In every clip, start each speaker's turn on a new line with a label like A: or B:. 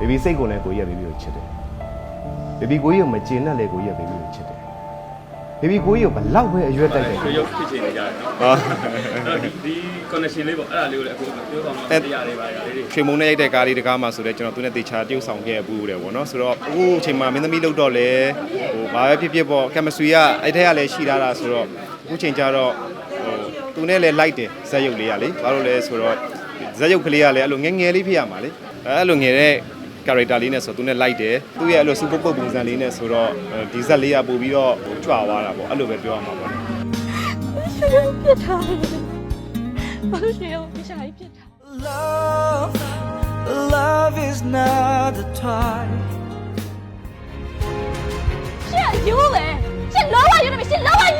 A: ဘေဘီစိတ်ကိုလည်းကိုကြီးကဘေဘီကိုချစ်တယ်ဘေဘီကိုကြီးကိုမကျေနပ်လေကိုကြီးကဘေဘီကိုချစ်တယ်ဘေဘီကိုကြီးကိုဘလောက်ပဲအရွက်တိုက်တယ်
B: ရွှေရုပ်ဖြစ်ချင်နေကြတယ်နော်
A: ဟာ
B: အဲ့တော့ဒီဒီ connection လေးပေါ့အဲ့ဒါလေးကိုလည်းအခုပြောဆောင်တော့တရားလေးပါရလေးတွေ
A: ရွှေမုံနဲ့ရိုက်တဲ့ကားလေးတကားမှာဆိုတော့ကျွန်တော်သူနဲ့တေချာတရုပ်ဆောင်ခဲ့ဘူးတယ်ဗောနော်ဆိုတော့အခုအချိန်မှာမင်းသမီးလောက်တော့လေဟိုဘာပဲဖြစ်ဖြစ်ပေါ့ chemistry ကအဲ့ထက်ကလည်းရှိလာတာဆိုတော့အခုချိန်ကျတော့ဟိုသူနဲ့လည်း like တယ်ဇက်ရုပ်လေးကလေဘာလို့လဲဆိုတော့ဇက်ရုပ်ကလေးကလည်းအဲ့လိုငယ်ငယ်လေးဖြစ်ရမှာလေအဲ့လိုငယ်တဲ့ character လေးနဲ့ဆိုသူနဲ့ like တယ်သူရဲ့အဲ့လို super ပုတ်ပုံစံလေးနဲ့ဆိုတော့ဒီဇက်လေးကပို့ပြီးတော့ဟိုကြွားသွားတာပေါ့အဲ့လိုပဲပြောရမှာပေါ့
C: ရွှေရုပ်ပြစ်ထားတယ်ဘာလို့ရွှေရုပ်ပြစ်ထားပြစ်ထား
D: Love, love is not a toy.
C: ရှင့်ယူလေရှင့်လောကယူနေပြီရှင့်လောကယူဖြစ်နေပြ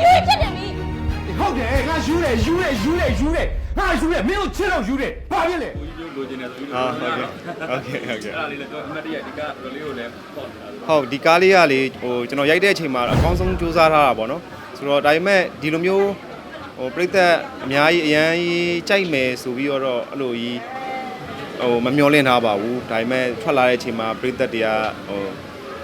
C: ီ
E: ဟုတ် တယ်ငါယူတယ်ယူတယ်ယူတယ်ယူတယ်ငါယူတယ်မင်းတို့ချစ်တော့ယူတယ်ဘာဖြစ်လဲ
B: ကိုကြီးလိုချင်တယ်ဆိုပြီး
A: အာဟုတ်ကဲ့ဟုတ်ကဲ့ဟုတ်ကဲ့
B: အဲ့ဒါလေးလည်းတော့အမှတ်တရဒီကတော်လေးကိုလည်းပေါ့နေတာ
A: ဟုတ်ဒီကားလေးကလေဟိုကျွန်တော်ရိုက်တဲ့အချိန်မှာအကောင်းဆုံးစူးစမ်းထားတာပေါ့နော်ဆိုတော့ဒါပေမဲ့ဒီလိုမျိုးဟိုပြိသက်အများကြီးအရန်ကြီးကြိုက်မယ်ဆိုပြီးတော့အဲ့လိုကြီးဟိုမမျောလင့်ထားပါဘူးဒါပေမဲ့ထွက်လာတဲ့အချိန်မှာပြိသက်တွေကဟို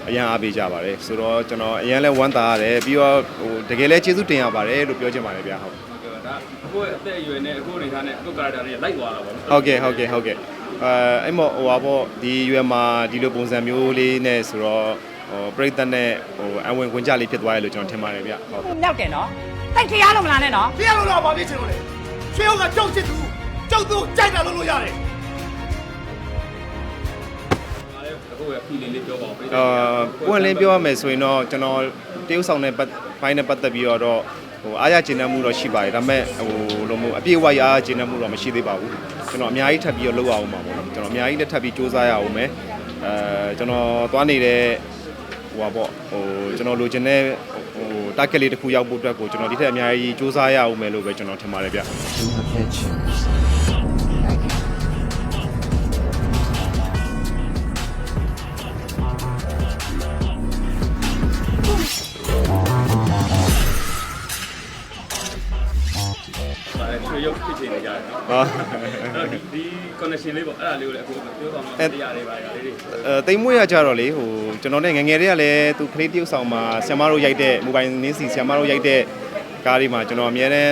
A: အရန်အားပေးကြပါတယ်ဆိုတော့ကျွန်တော်အရန်လဲဝမ်းသာရတယ်ပြီးတော့ဟိုတကယ်လဲကျေးဇူးတင်ရပါတယ်လို့ပြောချင်ပါတယ်ဗျာဟုတ်
B: ဟုတ်ကဲ့ဒါ အခုအသက်အရွယ်နဲ့အခုအနေထားနဲ့အခု character တွေလိုက်သွားတာပေါ့နော်
A: ဟုတ်ကဲ့ဟုတ်ကဲ့ဟုတ်ကဲ့အဲအဲ့မောဟိုပါပေါ့ဒီရွယ်မှာဒီလိုပုံစံမျိုးလေးနဲ့ဆိုတော့ဟိုပြိသက်နဲ့ဟိုအဝင်ခွင့်ကြလေးဖြစ်သွားရလို့ကျွန်တော်ထင်ပါတယ်ဗျဟုတ်
F: မြောက်တယ်နော်တိတ်တရားလို့မလားနဲ့နော်
E: တရားလို့တော့ဘာဖြစ်ချင်လို့လဲချွေးဟုတ်ကကြောက်ချစ်သူကြောက်သူကြိုက်တာလို့လို့ရတယ်
B: ဒါလည်းအခုရဲ့ feeling လေးပြောပါဦးပေး
A: အာပွင့်လင်းပြောရမယ်ဆိုရင်တော့ကျွန်တော်တရုပ်ဆောင်တဲ့ပတ်ပိုင်းနဲ့ပတ်သက်ပြီးတော့ ဟိုအားရကျဉ်းနှံမှုတော့ရှိပါတယ်ဒါပေမဲ့ဟိုလိုမျိုးအပြည့်အဝရအားကျဉ်းနှံမှုတော့မရှိသေးပါဘူးကျွန်တော်အများကြီးထပ်ပြီးတော့လုပ်ရအောင်ပါပေါ့နော်ကျွန်တော်အများကြီးလည်းထပ်ပြီးစူးစမ်းရအောင်မယ်အဲကျွန်တော်သွားနေတဲ့ဟိုပါပေါ့ဟိုကျွန်တော်လိုချင်တဲ့ဟို target လေးတစ်ခုရောက်ဖို့အတွက်ကိုကျွန်တော်ဒီထက်အများကြီးစူးစမ်းရအောင်မယ်လို့ပဲကျွန်တော်ထင်ပါတယ်ဗျ
B: ဖြစ်ချင်နေကြတယ်နော်
A: ဟာ
B: အဲ့တော့ဒီဒီ connection လေးပေါ့အဲ့ဒါလေးကိုလည်းအခုပြောဆောင်တော့တရားလေးပါရလေးတွေ
A: အဲတိမ်မွေးရကြတော့လေဟိုကျွန်တော်နဲ့ငယ်ငယ်တည်းကလည်းသူကလေးတရုပ်ဆောင်မှာဆီယမတို့ရိုက်တဲ့မိုဘိုင်းနင်းစီဆီယမတို့ရိုက်တဲ့ကားလေးမှာကျွန်တော်အများနဲ့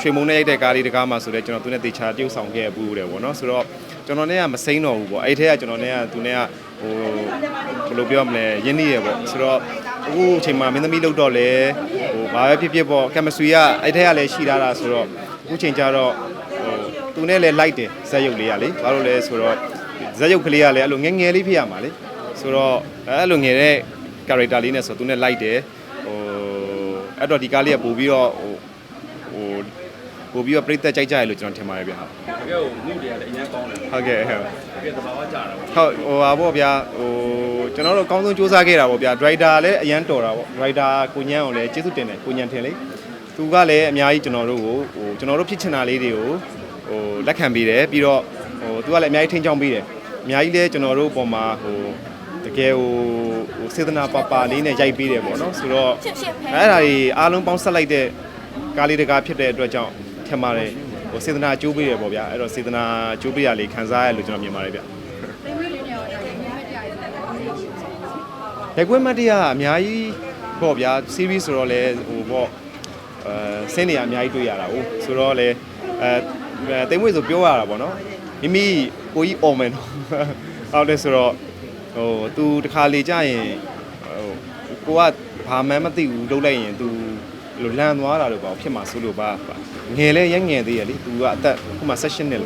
A: ရွှေမုံနဲ့ရိုက်တဲ့ကားလေးတကားမှာဆိုတော့ကျွန်တော်သူနဲ့တေချာတရုပ်ဆောင်ခဲ့ဘူးတယ်ဗောနော်ဆိုတော့ကျွန်တော်နဲ့ကမစိမ့်တော့ဘူးပေါ့အဲ့ထက်ကကျွန်တော်နဲ့ကသူနဲ့ကဟိုဘယ်လိုပြောမလဲရင်းနှီးရပေါ့ဆိုတော့အခုအချိန်မှာမင်းသမီးလောက်တော့လေဟိုဘာပဲဖြစ်ဖြစ်ပေါ့ chemistry ကအဲ့ထက်ကလည်းရှိလာတာဆိုတော့ အခုချိန်ကျတော့ဟိုသူနဲ့လည်း like တယ်ဇက်ရုပ်လေးကလေဘာလို့လဲဆိုတော့ဇက်ရုပ်ကလေးကလည်းအဲ့လိုငယ်ငယ်လေးဖြစ်ရမှာလေဆိုတော့အဲ့လိုငယ်တဲ့ character လေးနဲ့ဆိုသူနဲ့ like တယ်ဟိုအဲ့တော့ဒီကားလေးကပို့ပြီးတော့ဟိုဟိုပို့ပြီးတော့ပြိသက်ကြိုက်ကြရလို့ကျွန်တော်ထင်ပါတယ်ဗျဟုတ်
B: တကယ်ကိုမှုတွေကလည်းအရင်ကောင်းတယ်
A: ဟုတ်ကဲ့ဟုတ်
B: တကယ်သဘာဝကြတာပေါ့
A: ဟုတ်ဟိုပါပေါ့ဗျာဟိုကျွန်တော်တို့အကောင်းဆုံးစူးစမ်းခဲ့တာပေါ့ဗျာ driver လည်းအရန်တော်တာပေါ့ driver ကိုညံ့အောင်လည်းကျေးဇူးတင်တယ်ကိုညံ့ထင်လေ သူကလည်းအများကြီးကျွန်တော်တို့ကိုဟိုကျွန်တော်တို့ဖြစ်ချင်တာလေးတွေကိုဟိုလက်ခံပေးတယ်ပြီးတော့ဟိုသူကလည်းအများကြီးထိန်းချောင်းပေးတယ်အများကြီးလည်းကျွန်တော်တို့အပေါ်မှာဟိုတကယ်ဟိုဟိုစေတနာပါပါလေးနဲ့ရိုက်ပေးတယ်ပေါ့နော်ဆိုတော့
C: ချစ်ချစ်ဖဲ
A: အဲ့ဒါကြီးအားလုံးပေါင်းဆက်လိုက်တဲ့ကားလေးတကားဖြစ်တဲ့အတွက်ကြောင့်ထင်ပါတယ်ဟိုစေတနာအကျိုးပေးတယ်ပေါ့ဗျာအဲ့တော့စေတနာအကျိုးပေးရလေးခံစားရလို့ကျွန်တော်မြင်ပါတယ်ဗျရိုက်ခွင့်မတ်တရားအများကြီးပေါ့ဗျာ series ဆိုတော့လေဟိုပေါ့ အဲဆင်းနေရအများကြီးတွေ့ရတာဟုတ်ဆိုတော့လေအဲတိမ်မွေးဆိုပြောရတာပေါ့နော်မိမိကိုကြီးអော်မယ်နော်ဟုတ်တယ်ဆိုတော့ဟို तू တခါလေကြာရင်ဟိုကိုကဘာမှန်းမသိဘူးလုပ်လိုက်ရင် तू လိုလန်သွားတာလို့ပေါ့ဖြစ်မှာဆိုလို့ပါငယ်လဲရက်ငယ်သေးရလေ तू ကအသက်ခုမှ16နှစ်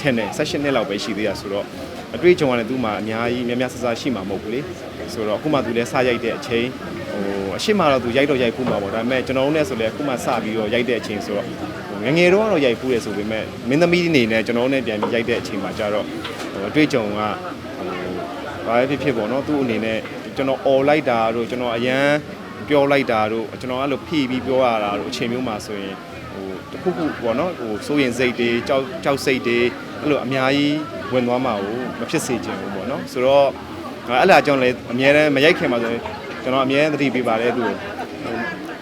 A: ထင်တယ်16နှစ်လောက်ပဲရှိသေးရဆိုတော့အတွေ့အကြုံကလည်းသူ့မှာအများကြီးများများဆဆရှိမှာမဟုတ်ဘူးလေဆိုတော့ခုမှသူလည်းစရိုက်တဲ့အချိန် ဟိုအရှိမတော့သူရိုက်တော့ရိုက်ဖူးမှာပေါ့ဒါပေမဲ့ကျွန်တော်တို့နဲ့ဆိုလည်းခုမှစပြီးတော့ရိုက်တဲ့အချိန်ဆိုတော့ဟိုငယ်ငယ်တော့ကတော့ရိုက်ဖူးတယ်ဆိုပေမဲ့မင်းသမီးအနေနဲ့ကျွန်တော်တို့နဲ့ပြန်ပြီးရိုက်တဲ့အချိန်မှာကျတော့ဟိုအတွေ့အကြုံကဟိုဘာပဲဖြစ်ဖြစ်ပေါ့နော်သူ့အနေနဲ့ကျွန်တော်អော်လိုက်တာတို့ကျွန်တော်အရန်ပြောလိုက်တာတို့ကျွန်တော်အဲ့လိုဖိပြီးပြောရတာတို့အချိန်မျိုးမှာဆိုရင်ဟိုတခုခုပေါ့နော်ဟိုစိုးရင်စိတ်တွေကြောက်ကြောက်စိတ်တွေအဲ့လိုအများကြီးဝင်သွားမှာကိုမဖြစ်စေချင်ဘူးပေါ့နော်ဆိုတော့အဲ့လာကြောင့်လည်းအများတန်းမရိုက်ခင်ပါဆိုရင် ကျွန်တော်အများတန်းသတိပေးပါတယ်သူ့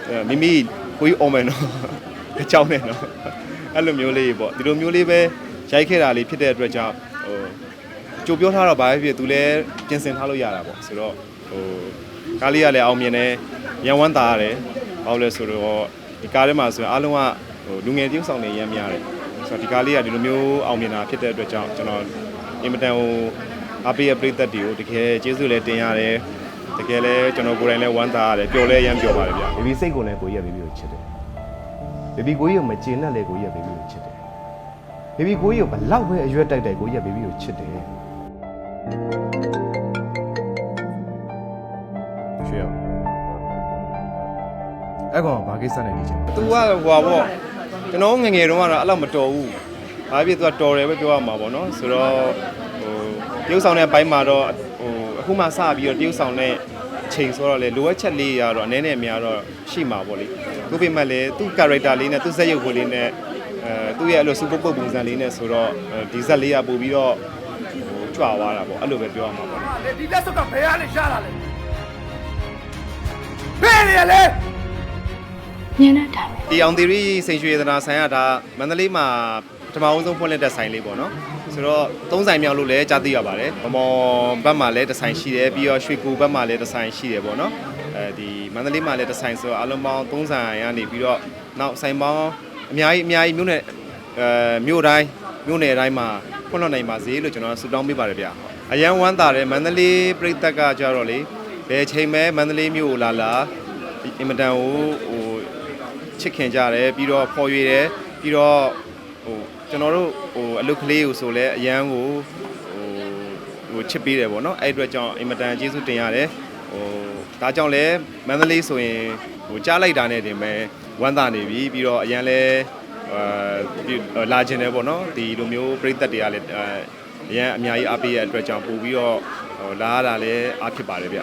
A: ကိုမိမိကိုကြီးအောင်မယ်နော်အကြောင်းနဲ့နော်အဲ့လိုမျိုးလေးပေါ့ဒီလိုမျိုးလေးပဲရိုက်ခဲ့တာလေးဖြစ်တဲ့အတွက်ကြောင့်ဟိုကြိုပြောထားတော့ဘာပဲဖြစ်သူလည်းပြင်ဆင်ထားလို့ရတာပေါ့ဆိုတော့ဟိုကားလေးကလည်းအောင်မြင်တယ်ရန်ဝမ်းသာရတယ်ဘာလို့လဲဆိုတော့ဒီကားထဲမှာဆိုရင်အားလုံးကဟိုလူငယ်တယောက်ဆောင်နေရမ်းများတယ်ဆိုတော့ဒီကားလေးကဒီလိုမျိုးအောင်မြင်တာဖြစ်တဲ့အတွက်ကြောင့်ကျွန်တော်အင်မတန်ဟိုအားပေးရပရိသတ်တွေကိုတကယ်ကျေးဇူးလည်းတင်ရတယ် တကယ်လည်းကျွန်တော်ကိုယ်တိုင်လည်းဝမ်းသာရတယ်ပျော်လဲရမ်းပျော်ပါတယ်ဗျာဘေဘီစိတ်ကိုလည်းကိုကြီးရဘေဘီကိုချစ်တယ်ဘေဘီကိုကြီးကိုမကျေနပ်လေကိုကြီးရဘေဘီကိုချစ်တယ်ဘေဘီကိုကြီးကိုဘလောက်ပဲအရွက်တိုက်တိုက်ကိုကြီးရဘေဘီကိုချစ်တယ်ရွှေရောအဲ့ကောင်ဘာကိစ္စနဲ့နေချင် तू ကဟိုပါပေါ့ကျွန်တော်ငယ်ငယ်တုန်းကတော့အဲ့လောက်မတော်ဘူးဘာဖြစ် तू ကတော်တယ်ပဲပြောရမှာပေါ့နော်ဆိုတော့ဟိုတရုပ်ဆောင်တဲ့ဘိုင်းမှာတော့ဟို အခုမှစပြီးတော့တရုပ်ဆောင်တဲ့ချိန်ဆိုတော့လေလိုအပ်ချက်လေးရတော့အနေနဲ့အများတော့ရှိမှာပေါ့လေသူပြမဲ့လေသူ့ character လေးနဲ့သူ့ဇက်ရုပ်ကိုလေးနဲ့အဲသူ့ရဲ့အဲ့လိုစူပုတ်ပုတ်ပုံစံလေးနဲ့ဆိုတော့ဒီဇက်လေးကပို့ပြီးတော့ဟိုကြွားသွားတာပေါ့အဲ့လိုပဲပြောရမှာပေါ့လေ
E: ဒီလက်စုပ်ကဘယ်ကနေရှာလာလဲဘယ်နေရလဲ
C: မြင်တဲ့အတိုင်းပဲ
A: ဒီအောင်သီရိစိန်ရွှေရတနာဆိုင်ကဒါမန္တလေးမှာပထမအဆုံးဖွင့်လက်တဲ့ဆိုင်လေးပေါ့နော် ဆိုတော့သုံးဆိုင်မြောက်လို့လည်းကြားသိရပါတယ်မမော်ဘက်မှာလည်းတစ်ဆိုင်ရှိတယ်ပြီးတော့ရွှေကူဘက်မှာလည်းတစ်ဆိုင်ရှိတယ်ပေါ့နော်အဲဒီမန္တလေးမှာလည်းတစ်ဆိုင်ဆိုတော့အလုံးပေါင်းသုံးဆိုင်ကနေပြီးတော့နောက်ဆိုင်ပေါင်းအများကြီးအများကြီးမြို့နယ်အဲမြို့တိုင်းမြို့နယ်တိုင်းမှာဖွင့်လှစ်နိုင်ပါစေလို့ကျွန်တော်ဆုတောင်းပေးပါတယ်ဗျအရန်ဝမ်းသာတယ်မန္တလေးပြည်သက်ကကြတော့လေဘယ်ချိန်မဲမန္တလေးမြို့ကိုလာလာအင်မတန်ကိုဟိုချစ်ခင်ကြတယ်ပြီးတော့ဖော်ရွေတယ်ပြီးတော့ ဟိုကျွန်တော်တို့ဟိုအလုတ်ကလေးကိုဆိုလဲအရန်ကိုဟိုဟိုချစ်ပေးတယ်ပေါ့နော်အဲ့အတွက်ကြောင့်အင်မတန်ကျေးဇူးတင်ရတယ်ဟိုဒါကြောင့်လဲမန္တလေးဆိုရင်ဟိုကြားလိုက်တာနဲ့တင်ပဲဝမ်းသာနေပြီပြီးတော့အရန်လဲအာလာခြင်းတယ်ပေါ့နော်ဒီလိုမျိုးပြိသက်တွေကလည်းအရန်အများကြီးအားပေးရတဲ့အတွက်ကြောင့်ပို့ပြီးတော့ဟိုလာရတာလည်းအားဖြစ်ပါတယ်ဗျ